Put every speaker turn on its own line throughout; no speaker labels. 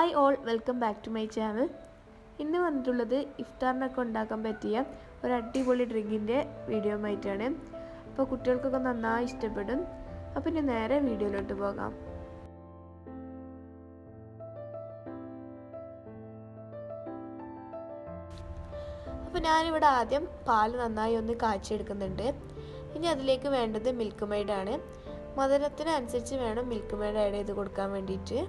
Hi all welcome back to my channel ഇന്ന് വന്നിട്ടുള്ളത് ഇഫ്താറിനൊക്കെ ഉണ്ടാക്കാൻ പറ്റിയ ഒരു അടിപൊളി ഡ്രിങ്കിന്റെ വീഡിയോ ആയിട്ടാണ്. അപ്പോൾ കുട്ടികൾക്കൊക്കെ നന്നായി ഇഷ്ടപ്പെടും. അപ്പോൾ ഇനി നേരെ വീഡിയോയിലോട്ട് പോകാം. അപ്പോൾ ഞാനിവിടെ ആദ്യം പാൽ നന്നായി ഒന്ന് കാച്ചിയെടുക്കുന്നുണ്ട്. ഇനി അതിലേക്ക് വേണ്ടത് മിൽക്ക് മെയ്ഡാണ് മധുരത്തിനനുസരിച്ച് വേണം മിൽക്ക് മെയ്ഡ് ആഡ് ചെയ്ത് കൊടുക്കാൻ വേണ്ടിയിട്ട്.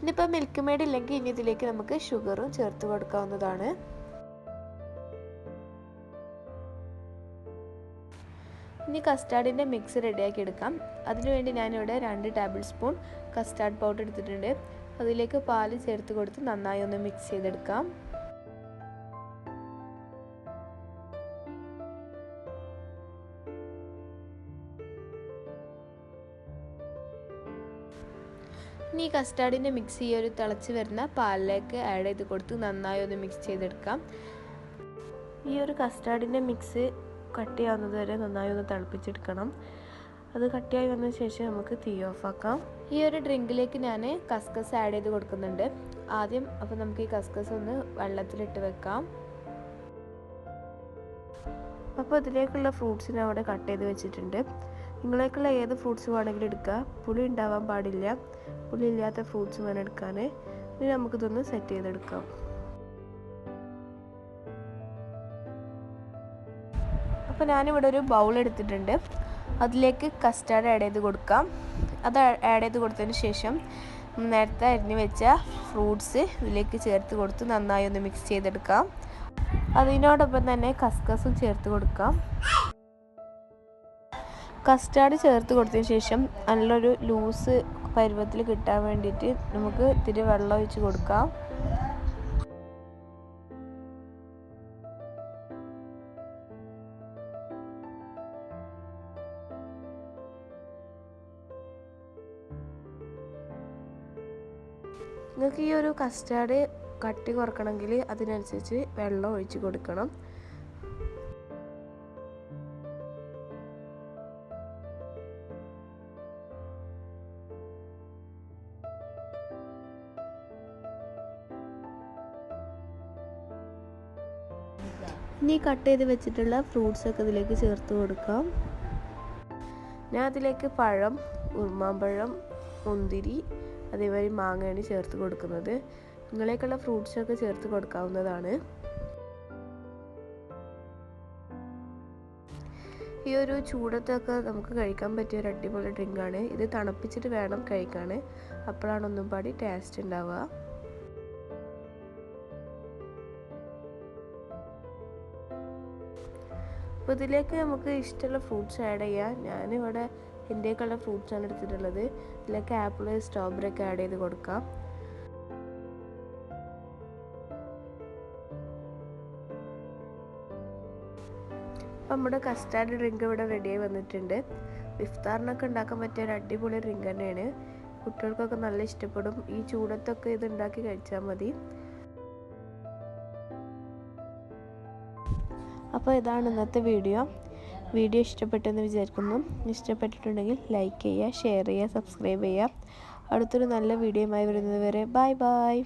ഇനിയിപ്പോൾ മിൽക്ക് മെയ്ഡ് ഇല്ലെങ്കിൽ ഇനി ഇതിലേക്ക് നമുക്ക് ഷുഗറും ചേർത്ത് കൊടുക്കാവുന്നതാണ്. ഇനി കസ്റ്റാർഡിന്റെ മിക്സ് റെഡിയാക്കി എടുക്കാം. അതിനുവേണ്ടി ഞാനിവിടെ രണ്ട് ടേബിൾ സ്പൂൺ കസ്റ്റാർഡ് പൗഡർ എടുത്തിട്ടുണ്ട്. അതിലേക്ക് പാൽ ചേർത്ത് കൊടുത്ത് നന്നായി ഒന്ന് മിക്സ് ചെയ്തെടുക്കാം. ഇനി കസ്റ്റാർഡിന്റെ മിക്സ് ഈ ഒരു തിളച്ച് വരുന്ന പാലിലേക്ക് ആഡ് ചെയ്ത് കൊടുത്ത് നന്നായി ഒന്ന് മിക്സ് ചെയ്തെടുക്കാം. ഈ ഒരു കസ്റ്റാർഡിന്റെ മിക്സ് കട്ടിയാവുന്നത് വരെ നന്നായി ഒന്ന് തിളപ്പിച്ചെടുക്കണം. അത് കട്ടിയായി വന്ന ശേഷം നമുക്ക് തീ ഓഫ് ആക്കാം. ഈ ഒരു ഡ്രിങ്കിലേക്ക് ഞാൻ കസ്കസ് ആഡ് ചെയ്ത് കൊടുക്കുന്നുണ്ട്. ആദ്യം അപ്പോൾ നമുക്ക് ഈ കസ്കസ് ഒന്ന് വെള്ളത്തിലിട്ട് വെക്കാം. അപ്പോൾ ഇതിലേക്കുള്ള ഫ്രൂട്ട്സിനെ അവിടെ കട്ട് ചെയ്ത് വെച്ചിട്ടുണ്ട്. നിങ്ങളേക്കുള്ള ഏത് ഫ്രൂട്ട്സ് വേണമെങ്കിലും എടുക്കുക. പുളി ഉണ്ടാവാൻ പാടില്ല. പുളി ഇല്ലാത്ത ഫ്രൂട്ട്സ് വേണം എടുക്കാൻ. ഇനി നമുക്കിതൊന്ന് സെറ്റ് ചെയ്തെടുക്കാം. അപ്പോൾ ഞാനിവിടെ ഒരു ബൗൾ എടുത്തിട്ടുണ്ട്. അതിലേക്ക് കസ്റ്റാർഡ് ആഡ് ചെയ്ത് കൊടുക്കാം. അത് ആഡ് ചെയ്ത് കൊടുത്തതിന് ശേഷം നേരത്തെ അരിഞ്ഞ് വെച്ച ഫ്രൂട്ട്സ് ഇതിലേക്ക് ചേർത്ത് കൊടുത്ത് നന്നായി ഒന്ന് മിക്സ് ചെയ്തെടുക്കാം. അതിനോടൊപ്പം തന്നെ കസ്കസും ചേർത്ത് കൊടുക്കാം. കസ്റ്റാർഡ് ചേർത്ത് കൊടുത്തതിന് ശേഷം നല്ലൊരു ലൂസ് പരുവത്തിൽ കിട്ടാൻ വേണ്ടിയിട്ട് നമുക്ക് ഇത്തിരി വെള്ളം ഒഴിച്ച് കൊടുക്കാം. നിങ്ങൾക്ക് ഈ ഒരു കസ്റ്റാർഡ് കട്ടി കുറക്കണമെങ്കിൽ അതിനനുസരിച്ച് വെള്ളം ഒഴിച്ച് കൊടുക്കണം. ഇനി കട്ട് ചെയ്ത് വെച്ചിട്ടുള്ള ഫ്രൂട്ട്സ് ഒക്കെ ഇതിലേക്ക് ചേർത്ത് കൊടുക്കാം. ഞാൻ അതിലേക്ക് പഴം ഉറുമാമ്പഴം മുന്തിരി അതേമാതിരി മാങ്ങയാണ് ചേർത്ത് കൊടുക്കുന്നത്. നിങ്ങളേക്കുള്ള ഫ്രൂട്ട്സൊക്കെ ചേർത്ത് കൊടുക്കാവുന്നതാണ്. ഈ ഒരു ചൂടത്തൊക്കെ നമുക്ക് കഴിക്കാൻ പറ്റിയ ഒരു അടിപൊളി ഡ്രിങ്കാണ് ഇത് തണുപ്പിച്ചിട്ട് വേണം കഴിക്കാൻ. അപ്പോഴാണ് ഒന്നും പാടി ടേസ്റ്റ് ഉണ്ടാവുക. അപ്പോൾ ഇതിലേക്ക് നമുക്ക് ഇഷ്ടമുള്ള ഫ്രൂട്ട്സ് ആഡ് ചെയ്യാം. ഞാനിവിടെ എന്റെയൊക്കെയുള്ള ഫ്രൂട്ട്സാണ് എടുത്തിട്ടുള്ളത്. ഇതിലേക്ക് ആപ്പിൾ സ്ട്രോബെറി ഒക്കെ ആഡ് ചെയ്ത് കൊടുക്കാം. അപ്പം നമ്മുടെ കസ്റ്റാർഡ് ഡ്രിങ്ക് ഇവിടെ റെഡിയായി വന്നിട്ടുണ്ട്. ഇഫ്താറിനൊക്കെ ഉണ്ടാക്കാൻ പറ്റിയ ഒരു അടിപൊളി ഡ്രിങ്ക് തന്നെയാണ്. കുട്ടികൾക്കൊക്കെ നല്ല ഇഷ്ടപ്പെടും. ഈ ചൂടത്തൊക്കെ ഇത് ഉണ്ടാക്കി കഴിച്ചാൽ മതി. അപ്പോൾ ഇതാണ് ഇന്നത്തെ വീഡിയോ. വീഡിയോ ഇഷ്ടപ്പെട്ടെന്ന് വിചാരിക്കുന്നു. ഇഷ്ടപ്പെട്ടിട്ടുണ്ടെങ്കിൽ ലൈക്ക് ചെയ്യുക ഷെയർ ചെയ്യുക സബ്സ്ക്രൈബ് ചെയ്യുക. അടുത്തൊരു നല്ല വീഡിയോയുമായി വരുന്നത് വരെ ബൈ ബൈ.